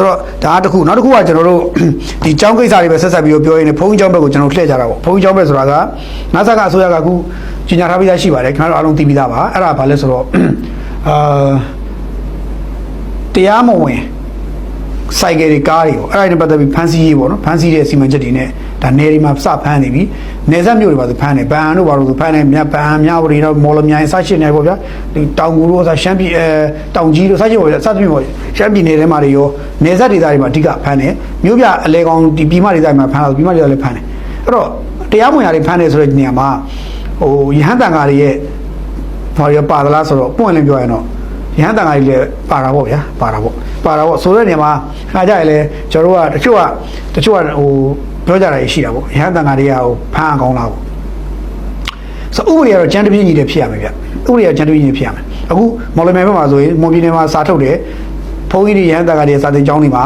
ဆိုတော့ဒါတစ်ခုနောက်တစ်ခုကကျွန်တော်တို့ဒီចောင်းကိစ္စတွေပဲဆက်ဆက်ပြီးတော့ပြောရင်းနဲ့ဘုန်းကြီးចောင်းဘက်ကိုကျွန်တော်လှည့်ကြတာပေါ့ဘုန်းကြီးចောင်းဘက်ဆိုတာကနတ်ဆကအစိုးရကအခုကြီးညာထားပြီးသားရှိပါတယ်ခင်ဗျားတို့အားလုံးသိပြီးသားပါအဲ့ဒါဘာလဲဆိုတော့အာတရားမဝင်စိုက်ကယ်တွေကားတွေပေါ့အဲ့ဒါတွေနဲ့ပတ်သက်ပြီးဖမ်းဆီးရေးပေါ့နော်ဖမ်းဆီးတဲ့စီမံချက်တွေနဲ့ ဒါနယ်တွေမှာစဖမ်းနေပြီနယ်စပ်မြို့တွေပါဆိုဖမ်းနေဗန်တို့ဘာလို့ဆိုဖမ်းနေမြတ်ဗန်မြဝတီတော့မော်လမြိုင်စရှင်းနေပေါ့ဗျာဒီတောင်ကူတို့ဆိုရှမ်းပြည်အဲတောင်ကြီးတို့စရှင်းပေါ့ဗျာစသဖြင့်ပေါ့ရှမ်းပြည်နယ်ထဲမှာတွေရောနယ်စပ်ဒေသတွေမှာအဓိကဖမ်းနေမြို့ပြအလဲကောင်ဒီပြည်မဒေသတွေမှာဖမ်းတော့ပြည်မဒေသလည်းဖမ်းနေအဲ့တော့တရားမဝင်ရာတွေဖမ်းနေဆိုတဲ့နေရာမှာဟိုရဟန်းတန်ဃာတွေရဲ့ဘာရပါသလားဆိုတော့ပွင့်လင်းပြောရရင်တော့ရဟန်းတန်ဃာတွေလည်းပါတာပေါ့ဗျာပါတာပေါ့ပါတာပေါ့ဆိုတဲ့နေရာမှာခါကြရလဲကျွန်တော်တို့ကတချို့ကတချို့ကဟို ပြောကြတာရှိတာပေါ့ရဟန်းတန်ဃာတွေကဟိုဖမ်းအောင်ကောင်းလားပေါ့ဆိုဥပဒေကတော့ကျန်တပြင်းကြီးတွေဖြစ်ရမယ်ဗျဥပဒေကကျန်တပြင်းကြီးဖြစ်ရမယ်အခုမော်လမြိုင်ဘက်မှာဆိုရင်မော်ပြည်နယ်မှာစာထုတ်တယ်ဘုန်းကြီးတွေရဟန်းတန်ဃာတွေစာသင်ကျောင်းတွေမှာ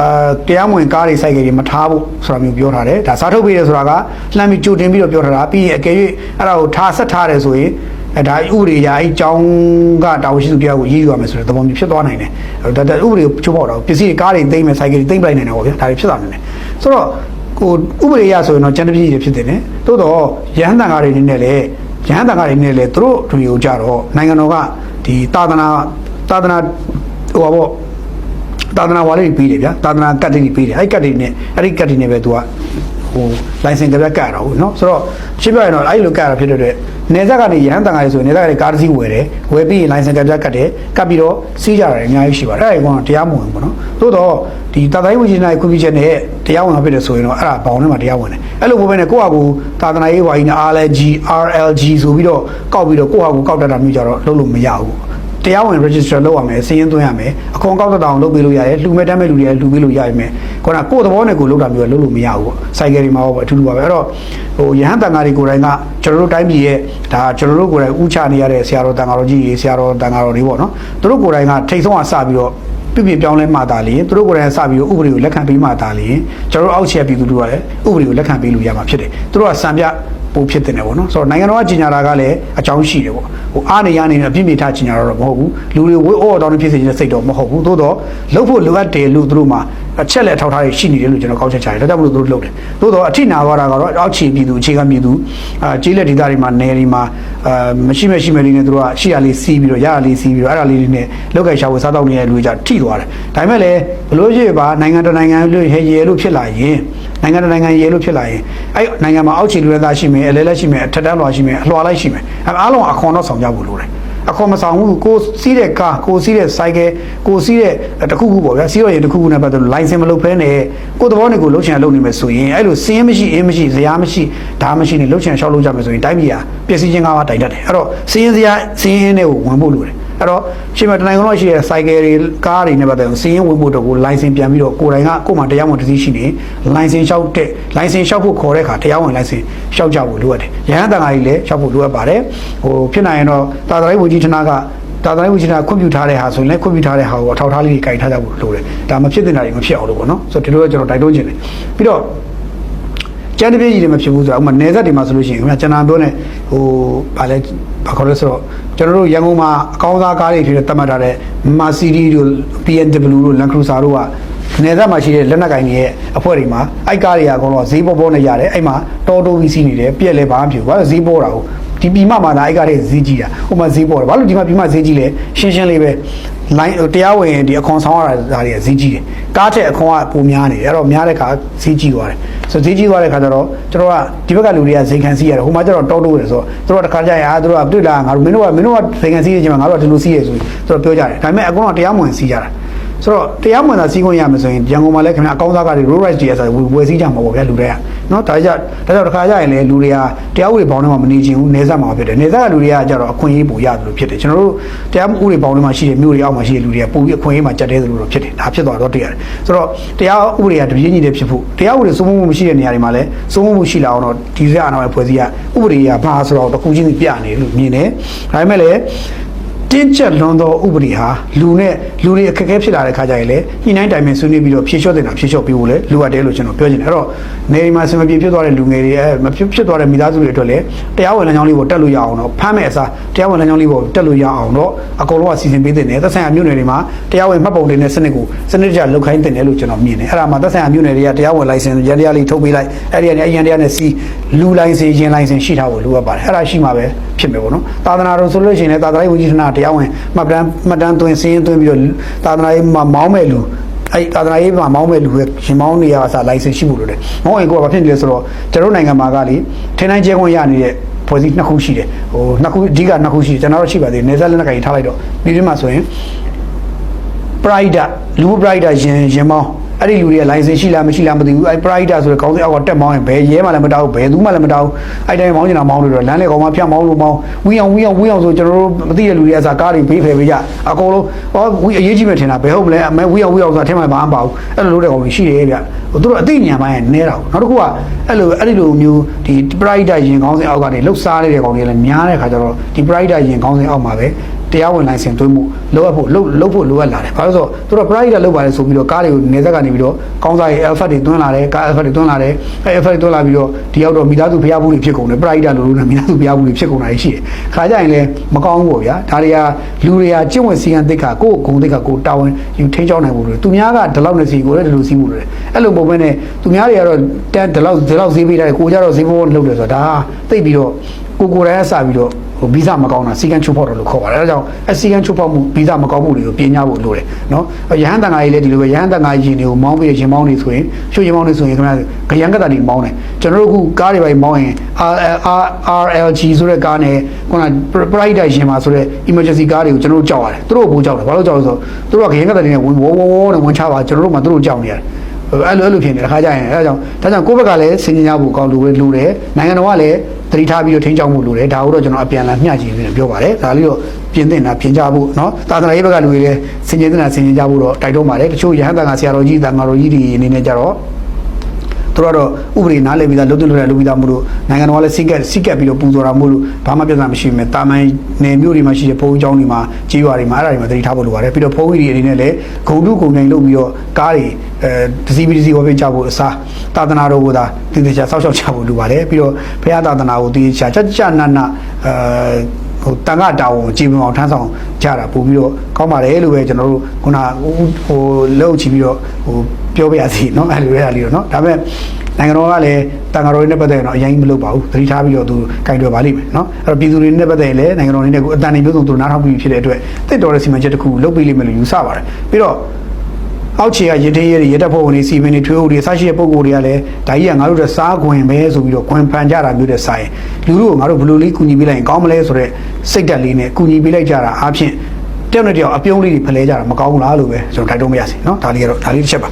အာတရားမဝင်ကားတွေစိုက်ကြတွေမထားဖို့ဆိုတာမျိုးပြောထားတယ်ဒါစာထုတ်ပေးတယ်ဆိုတာကလှမ်းပြီးကြိုတင်ပြီးတော့ပြောထားတာပြီးရင်အကယ်၍အဲ့ဒါကိုထားဆက်ထားတယ်ဆိုရင်အဲဒါဥပဒေအရာအကြောင်းကတာဝန်ရှိသူတရားကိုရေးယူရမယ်ဆိုတဲ့သဘောမျိုးဖြစ်သွားနိုင်တယ်ဒါဒါဥပဒေကိုချိုးဖောက်တာပစ္စည်းကားတွေသိမ်းမယ်စိုက်ကြတွေသိမ်းပလိုက်နိုင်တယ်ပေါ့ဗျာဒါတွေဖြစ်သွားနိုင်တယ်ဆိုတော့ ကိုဥပဒေအရဆိုရင်တော့ကျန်တဲ့ပြည်တွေဖြစ်တယ်ねသို့တော့ရဟန်းတန်ဃာတွေနေနဲ့လေရဟန်းတန်ဃာတွေနေလေသူတို့တွေကိုကြတော့နိုင်ငံတော်ကဒီသာသနာသာသနာဟိုပါပေါ့သာသနာဝါလေးတွေပြီးတယ်ဗျာသာသနာကတ်တွေပြီးတယ်အဲ့ကတ်တွေနဲ့အဲ့ဒီကတ်တွေနဲ့ပဲသူက ဟိုလိုင်စင်ကြပြကတ်တာဟုတ်နော်ဆိုတော့ရှင်းပြရင်တော့အဲ့လိုကတ်တာဖြစ်တဲ့အတွက်နေဆက်ကနေရဟန်းတန်ဃာတွေဆိုရင်နေဆက်ကနေကားတစ်စီးဝယ်တယ်ဝယ်ပြီးရင်လိုင်စင်ကြပြကတ်တယ်ကတ်ပြီးတော့စီးကြတယ်အများကြီးရှိပါတယ်အဲ့ဒါကတော့တရားမဝင်ဘူးနော်သို့တော့ဒီတာတိုင်းဝင်ကြီးနိုင်ခွင့်ပြုချက်နဲ့တရားဝင်မှာဖြစ်တယ်ဆိုရင်တော့အဲ့ဒါဘောင်ထဲမှာတရားဝင်တယ်အဲ့လိုဘိုးပဲနဲ့ကိုယ့်ဟာကိုယ်သာသနာရေးဝါကြီးနဲ့ RLG RLG ဆိုပြီးတော့ကောက်ပြီးတော့ကိုယ့်ဟာကိုယ်ကောက်တတ်တာမျိုးကြတော့လုပ်လို့မရဘူး တရားဝင် register လုပ်ရမယ်စီးရင်သွင်းရမယ်အခွန်ကောက်တတ်အောင်လုပ်ပေးလို့ရတယ်လှူမဲ့တမ်းမဲ့လူတွေလည်းလှူပေးလို့ရရမယ်ခေါင်းကကိုယ့်သဘောနဲ့ကိုယ်လုပ်တာမျိုးကလုပ်လို့မရဘူးပေါ့စိုက်ကယ်တွေမှာပေါ့အထူးတူပါပဲအဲ့တော့ဟိုရဟန်းတန်ဃာတွေကိုယ်တိုင်ကကျွန်တော်တို့တိုင်းပြည်ရဲ့ဒါကျွန်တော်တို့ကိုယ်တိုင်ဥချနေရတဲ့ဆရာတော်တန်ဃာတော်ကြီးတွေဆရာတော်တန်ဃာတော်တွေပေါ့နော်သူတို့ကိုယ်တိုင်ကထိတ်ဆုံးအစပြီးတော့ ပြပြပြောင်းလဲမှတာလေသူတို့ကိုယ်တိုင်စပြီးတော့ဥပဒေကိုလက်ခံပေးမှတာလေကျွန်တော်တို့အောက်ခြေပြည်သူတို့ကလည်းဥပဒေကိုလက်ခံပေးလို့ရမှာဖြစ်တယ်သူတို့ကစံပြပိုဖြစ်တယ်ပေါ့နော်ဆိုတော့နိုင်ငံတော်ကကြီးညာတာကလည်းအကြောင်းရှိတယ်ပေါ့ဟိုအားနေရနေတဲ့အပြည့်မိထားကြီးညာတော့မဟုတ်ဘူးလူတွေဝိအော်တောင်းနေဖြစ်စေခြင်းစိတ်တော့မဟုတ်ဘူးသို့တော့လှုပ်ဖို့လိုအပ်တယ်လို့သူတို့မှာ အချက်လက်ထောက်ထားရရှိနေတယ်လို့ကျွန်တော်ကောက်ချက်ချတယ်ဒါကြောင့်မလို့သူတို့လှုပ်တယ်သို့တော့အထိနာသွားတာကတော့အောက်ခြေပြည်သူအခြေခံပြည်သူအာကျေးလက်ဒေသတွေမှာနယ်တွေမှာအာမရှိမရှိမဲ့လေးနဲ့သူတို့ကရှိရလေးစီးပြီးတော့ရရလေးစီးပြီးတော့အဲ့ဒါလေးတွေနဲ့လောက်ကင်ရှာဝယ်စားတော့နေတဲ့လူတွေကြထိသွားတယ်ဒါပေမဲ့လည်းဘလို့ရှိပါနိုင်ငံတကာနိုင်ငံလို့ဟဲရဲလို့ဖြစ်လာရင်နိုင်ငံတကာနိုင်ငံရဲလို့ဖြစ်လာရင်အဲ့နိုင်ငံမှာအောက်ခြေလူတွေသားရှိမယ်အလဲလဲရှိမယ်အထက်တန်းလွှာရှိမယ်အလွှာလိုက်ရှိမယ်အဲ့အားလုံးအခွန်တော့ဆောင်ကြဖို့လိုတယ် အခွန်မဆောင်ဘူးကိုစီးတဲ့ကားကိုစီးတဲ့စိုက်ကယ်ကိုစီးတဲ့တခုခုပေါ့ဗျာစီးတော့ရင်တခုခုနဲ့ပတ်သက်လို့ license မလုပ်ဘဲနဲ့ကိုသဘောနဲ့ကိုလှုပ်ချင်လုပ်နေမယ်ဆိုရင်အဲ့လိုစင်းမရှိအင်းမရှိဇရာမရှိဓာမရှိနေလှုပ်ချင်ရှောက်လုပ်ကြမယ်ဆိုရင်တိုင်းပြည်ကပျက်စီးခြင်းကားမှတိုင်တတ်တယ်အဲ့တော့စင်းဇရာစင်းအင်းနဲ့ကိုဝင်ဖို့လိုတယ် အဲ့တော့ရှင်မတနိုင်ကတော့ရှိတဲ့ cycle တွေကားတွေနဲ့ပတ်သက်လို့စီးရင်ဝင်ဖို့တော့ကို license ပြန်ပြီးတော့ကိုယ်တိုင်ကကိုယ်မှတရားဝင်တစ်စီးရှိနေ license လျှောက်တဲ့ license လျှောက်ဖို့ခေါ်တဲ့အခါတရားဝင် license လျှောက်ကြဖို့လိုအပ်တယ်ရဟန်းတန်ဃာကြီးလည်းလျှောက်ဖို့လိုအပ်ပါတယ်ဟိုဖြစ်နိုင်ရင်တော့တာသရိုင်းဝန်ကြီးဌာနကတာသရိုင်းဝန်ကြီးဌာနခွင့်ပြုထားတဲ့ဟာဆိုရင်လည်းခွင့်ပြုထားတဲ့ဟာကိုအထောက်ထားလေးကြီးကင်ထားကြဖို့လိုတယ်ဒါမဖြစ်တဲ့နေရာတွေမဖြစ်အောင်လို့ပေါ့နော်ဆိုတော့ဒီလိုကကျွန်တော်တိုက်တွန်းခြင်းတယ်ပြီးတော့ကျန်တဲ့ပြည်ကြီးတွေမဖြစ်ဘူးဆိုတော့ဥပမာနေဆက်တွေမှာဆိုလို့ရှိရင်ခင်ဗျာကျွန်တော်ပြောနေဟိုဗာလဲဘာခေါ်လဲဆိုတော့ ကျွန်တော်တို့ရန်ကုန်မှာအကောင်းစားကားတွေဖြစ်တဲ့တတ်မှတ်ထားတဲ့ Mercedes တို့ BMW တို့ Land Cruiser တို့ကနေဆက်မှာရှိတဲ့လက်နက်ကင်တွေရဲ့အဖွဲ့တွေမှာအိုက်ကားတွေကအကုန်လုံးဈေးပေါ်ပေါ်နဲ့ရတယ်အဲ့မှာတော်တိုးပြီးစီးနေတယ်ပြက်လဲဘာမှမဖြစ်ဘူးဘာလို့ဈေးပေါ်တာဟုတ် ဒီပြည်မမှာဒါအိုက်ကားတွေဈေးကြီးတာဟိုမှာဈေးပေါ်တယ်ဘာလို့ဒီမှာပြည်မဈေးကြီးလဲရှင်းရှင်းလေးပဲ line တရားဝင်ဒီအခွန်ဆောင်ရတာဒါတွေကဈေးကြီးတယ်ကားထက်အခွန်ကပိုများနေတယ်အဲ့တော့များတဲ့ခါဈေးကြီးသွားတယ်ဆိုဈေးကြီးသွားတဲ့ခါကျတော့ကျွန်တော်ကဒီဘက်ကလူတွေကဈေးခံစီးရတယ်ဟိုမှာကျတော့တောတိုးတယ်ဆိုတော့သူတို့ကတခါကျရင်အာသူတို့ကတွေ့လာငါတို့မင်းတို့ကမင်းတို့ကဈေးခံစီးနေကြမှာငါတို့ကဒီလိုစီးရဆိုသူတို့ပြောကြတယ်ဒါပေမဲ့အကုန်လုံးတရားမဝင်စီးကြတာ ဆိုတော့တရားမဝင်တာစီးခွင့်ရမယ်ဆိုရင်ရန်ကုန်မှာလည်းခင်ဗျာအကောင်းစားကားတွေ road rice တွေဆိုဝယ်စီးကြမှာပေါ့ဗျာလူတွေကနော်ဒါကြဒါကြောင့်တခါကျရင်လည်းလူတွေကတရားဥပဒေဘောင်းထဲမှာမနေချင်ဘူးနေဆက်မှာဖြစ်တယ်နေဆက်ကလူတွေကကြတော့အခွင့်အရေးပိုရတယ်လို့ဖြစ်တယ်ကျွန်တော်တို့တရားဥပဒေဘောင်းထဲမှာရှိတဲ့မြို့တွေအောက်မှာရှိတဲ့လူတွေကပိုပြီးအခွင့်အရေးမှာကြက်တဲသလိုတော့ဖြစ်တယ်ဒါဖြစ်သွားတော့တရားတယ်ဆိုတော့တရားဥပဒေကတပြေးညီတယ်ဖြစ်ဖို့တရားဥပဒေစိုးမိုးမှုမရှိတဲ့နေရာတွေမှာလည်းစိုးမိုးမှုရှိလာအောင်တော့ဒီစက်အာဏာပိုင်ဖွဲ့စည်းရဥပဒေကဘာဆိုတော့တစ်ခုချင်းပြနေလို့မြင်တယ်ဒါပေမဲ့လည်း တတင်းကျပ်လွန်သောဥပဒေဟာလူနဲ့လူတွေအခက်အခဲဖြစ်လာတဲ့ခါကျရင်လေညှိနှိုင်းတိုင်ပင်ဆွေးနွေးပြီးတော့ဖြေလျှော့တင်တာဖြေလျှော့ပေးဖို့လေလိုအပ်တယ်လို့ကျွန်တော်ပြောချင်တယ်အဲ့တော့နေဒီမှာစမပြေဖြစ်သွားတဲ့လူငယ်တွေအဲမဖြစ်ဖြစ်သွားတဲ့မိသားစုတွေအတွက်လည်းတရားဝင်လမ်းကြောင်းလေးကိုတက်လို့ရအောင်တော့ဖမ်းမဲ့အစားတရားဝင်လမ်းကြောင်းလေးကိုတက်လို့ရအောင်တော့အကုန်လုံးကစီစဉ်ပေးတင်တယ်သက်ဆိုင်ရာမြို့နယ်တွေမှာတရားဝင်မှတ်ပုံတင်တဲ့စနစ်ကိုစနစ်တကျလုပ်ခိုင်းတင်တယ်လို့ကျွန်တော်မြင်တယ်အဲ့ဒါမှသက်ဆိုင်ရာမြို့နယ်တွေကတရားဝင် license ရန်တရားလေးထုတ်ပေးလိုက်အဲ့ဒီကနေအရင်တရားနဲ့စီလူလိုင်းစင်ရင်လိုင်းစင်ရှိထားဖို့လိုအပ်ပါတယ်အဲ့ဒါရှိမှပဲဖြစ်မယ်ပေါ့နော်သာသနာတော်ဆိုလို့ရှိရင်လည်းသာသနာ့ဝန်ကြီးဌာနတရားဝင်မှတ်တမ်းမှတ်တမ်းသွင်းစင်းသွင်းပြီးတော့သာသနာရေးမှာမောင်းမဲ့လူအဲ့သာသနာရေးမှာမောင်းမဲ့လူရဲ့ရှင်မောင်းနေရအစား license ရှိဖို့လိုတယ်မောင်းရင်ကိုကဘာဖြစ်နေလဲဆိုတော့ကျွန်တော်နိုင်ငံမှာကလေထင်းတိုင်းကျဲခွင့်ရနေတဲ့ဖွဲ့စည်းနှစ်ခုရှိတယ်ဟိုနှစ်ခုအဓိကနှစ်ခုရှိတယ်ကျွန်တော်တို့ရှိပါသေးတယ်နေဆက်လက်နဲ့ကြိုင်ထားလိုက်တော့ပြည်တွင်းမှာဆိုရင် pride လူမှု pride ရင်ရင်မောင်းအဲ့ဒီလူတွေက license ရှိလားမရှိလားမသိဘူးအဲ့ pride ဆိုတဲ့ကောင်းစင်အောက်ကတက်မောင်းရင်ဘယ်ရဲမှလည်းမတောက်ဘယ်သူမှလည်းမတောက်အဲ့တိုင်းမောင်းနေတာမောင်းလို့တော့လမ်းလေကောင်မှဖြတ်မောင်းလို့မောင်းဝီအောင်ဝီအောင်ဝီအောင်ဆိုကျွန်တော်တို့မသိတဲ့လူတွေအစားကားတွေဘေးဖယ်ပေးကြအကုန်လုံးဟောဝီအရေးကြီးမယ်ထင်တာဘယ်ဟုတ်မလဲအမဲဝီအောင်ဝီအောင်ဆိုတာအထက်မှာဘာမှမပါဘူးအဲ့လိုလုပ်တဲ့ကောင်ရှိတယ်ဗျဟိုသူတို့အသိဉာဏ်ပိုင်းနဲတာနောက်တစ်ခုကအဲ့လိုအဲ့ဒီလိုမျိုးဒီ pride ရင်ကောင်းစင်အောက်ကနေလှုပ်ရှားနေတဲ့ကောင်တွေလည်းများတဲ့ခါကျတော့ဒီ pride ရင်ကောင်းစင်အောက်မှာပဲ တရားဝင်လိုင်စင်သွင်းမှုလောက်အပ်ဖို့လောက်လောက်ဖို့လိုအပ်လာတယ်။ဘာလို့လဲဆိုတော့သူတို့ private လောက်ပါတယ်ဆိုပြီးတော့ကားတွေကိုနေသက်ကနေပြီးတော့ကောင်းစားရေး alpha တွေသွင်းလာတယ်ကား alpha တွေသွင်းလာတယ်အဲ alpha တွေသွင်းလာပြီးတော့ဒီရောက်တော့မိသားစုဖျားမှုတွေဖြစ်ကုန်တယ် private လို့လို့နဲ့မိသားစုဖျားမှုတွေဖြစ်ကုန်တာရှိတယ်။ခါကြရင်လည်းမကောင်းဘူးပေါ့ဗျာ။ဒါတွေကလူတွေကကျင့်ဝတ်စည်းကမ်းသိက္ခာကိုယ့်ဂုဏ်သိက္ခာကိုတာဝန်ယူထိန်းချောင်းနိုင်ဖို့လိုတယ်။သူများကဒီလောက်နဲ့စီကိုလည်းဒီလိုစီးမှုလိုတယ်။အဲ့လိုပုံပဲနဲ့သူများတွေကတော့တန်းဒီလောက်ဒီလောက်ဈေးပေးတယ်ကိုကြတော့ဈေးဘောလုပ်တယ်ဆိုတာဒါသိပြီးတော့ကိုကိုယ်တိုင်ကစပြီးတော့ဟိုဗီဇမကောင်းတာစီကံချုပ်ဖောက်တယ်လို့ခေါ်ပါတယ်အဲဒါကြောင့်အစီကံချုပ်ဖောက်မှုဗီဇမကောင်းမှုတွေကိုပြင်ညာဖို့လိုတယ်နော်ရဟန်းတန်ဃာကြီးလည်းဒီလိုပဲရဟန်းတန်ဃာကြီးတွေကိုမောင်းပြီးရင်မောင်းနေဆိုရင်ရွှေရင်မောင်းနေဆိုရင်ခင်ဗျာခရံကတာတွေမောင်းတယ်ကျွန်တော်တို့အခုကားတွေပိုင်းမောင်းရင် RLG ဆိုတဲ့ကားနဲ့ခုန Pride ရှင်မှာဆိုတဲ့ emergency ကားတွေကိုကျွန်တော်တို့ကြောက်ရတယ်သူတို့ကဘိုးကြောက်တယ်ဘာလို့ကြောက်လဲဆိုတော့သူတို့ကခရံကတာတွေနဲ့ဝင်ဝေါဝေါဝေါနဲ့ဝင်ချပါကျွန်တော်တို့မှသူတို့ကြောက်နေရတယ် အဲ့လိုအဲ့လိုဖြစ်နေတယ်ခါကြရင်အဲဒါကြောင့်ဒါကြောင့်ကိုယ့်ဘက်ကလည်းစင်ကြင်ရဖို့ကောင်းလို့လူတယ်နိုင်ငံတော်ကလည်းတတိထားပြီးတော့ထိန်းချောင်းမှုလိုတယ်ဒါကိုတော့ကျွန်တော်အပြန်အလှန်မျှကြည့်ပြီးပြောပါတယ်ဒါလေးတော့ပြင်သင့်တာပြင်ကြဖို့เนาะသာသနာရေးဘက်ကလူတွေလည်းစင်ကြင်သင့်တာစင်ကြင်ကြဖို့တော့တိုက်တွန်းပါတယ်တချို့ရဟန်းတန်ခါဆရာတော်ကြီးတန်ခါတော်ကြီးတွေအနေနဲ့ကြတော့ သူတို့ကတော့ဥပဒေနားလည်ပြီးသားလုပ်တင်လို့ရလုပ်ပြီးသားမို့လို့နိုင်ငံတော်ကလည်းစိတ်ကက်စိတ်ကက်ပြီးတော့ပူဇော်တာမို့လို့ဘာမှပြဿနာမရှိဘူးမဲ့တာမန်နယ်မြို့တွေမှာရှိတဲ့ဘုံကျောင်းတွေမှာကြီးရွာတွေမှာအဲ့ဒါတွေမှာတတိထားဖို့လိုပါတယ်ပြီးတော့ဘုံကြီးတွေအနေနဲ့လည်းဂုံတုဂုံနိုင်လုပ်ပြီးတော့ကားတွေအဲဒစီပီဒစီဝယ်ပေးကြဖို့အစားသာသနာတော်ကိုသာတည်တည်ချာစောက်ရှောက်ချဖို့လိုပါတယ်ပြီးတော့ဘုရားသာသနာကိုတည်တည်ချာကြကြနနအဲ ဟိုတန်ခါတာဝန်ကြည်ပင်အောင်ထမ်းဆောင်ကြတာပို့ပြီးတော့ကောင်းပါတယ်လို့ပဲကျွန်တော်တို့ခုနဟိုလှုပ်ချပြီးတော့ဟိုပြောပြရစီเนาะအဲ့လိုရတာလေးတော့เนาะဒါပေမဲ့နိုင်ငံတော်ကလည်းတန်ဃာတော်တွေနဲ့ပတ်သက်ရင်တော့အရင်မလုပ်ပါဘူးသတိထားပြီးတော့သူကင်တွယ်ပါလိမ့်မယ်เนาะအဲ့တော့ပြည်သူတွေနဲ့ပတ်သက်ရင်လည်းနိုင်ငံတော်တွေနဲ့ကိုအတန်နေမျိုးစုံသူနားထောင်ပြီးဖြစ်တဲ့အတွက်တစ်တော်တဲ့စီမံချက်တစ်ခုလုပ်ပေးလိမ့်မယ်လို့ယူဆပါတယ်ပြီးတော့ အောက်ခြေကရင်းသေးရရတက်ဖို့ဝင်နေစီမင်းတွေထွေးဦးတွေဆရှိတဲ့ပုံကိုယ်တွေကလည်းဒါကြီးကငါတို့တို့စားခွင်ပဲဆိုပြီးတော့ခွင်ဖန်ကြတာမျိုးတဲ့ဆိုင်လူတို့ကငါတို့ဘယ်လိုလေးကူညီပေးလိုက်ရင်ကောင်းမလဲဆိုတော့စိတ်တက်လေးနဲ့ကူညီပေးလိုက်ကြတာအားဖြင့်တယောက်နဲ့တယောက်အပြုံးလေးတွေဖလဲကြတာမကောင်းဘူးလားလို့ပဲကျွန်တော်တိုက်တွန်းမရစီเนาะဒါလေးကတော့ဒါလေးတစ်ချက်ပါ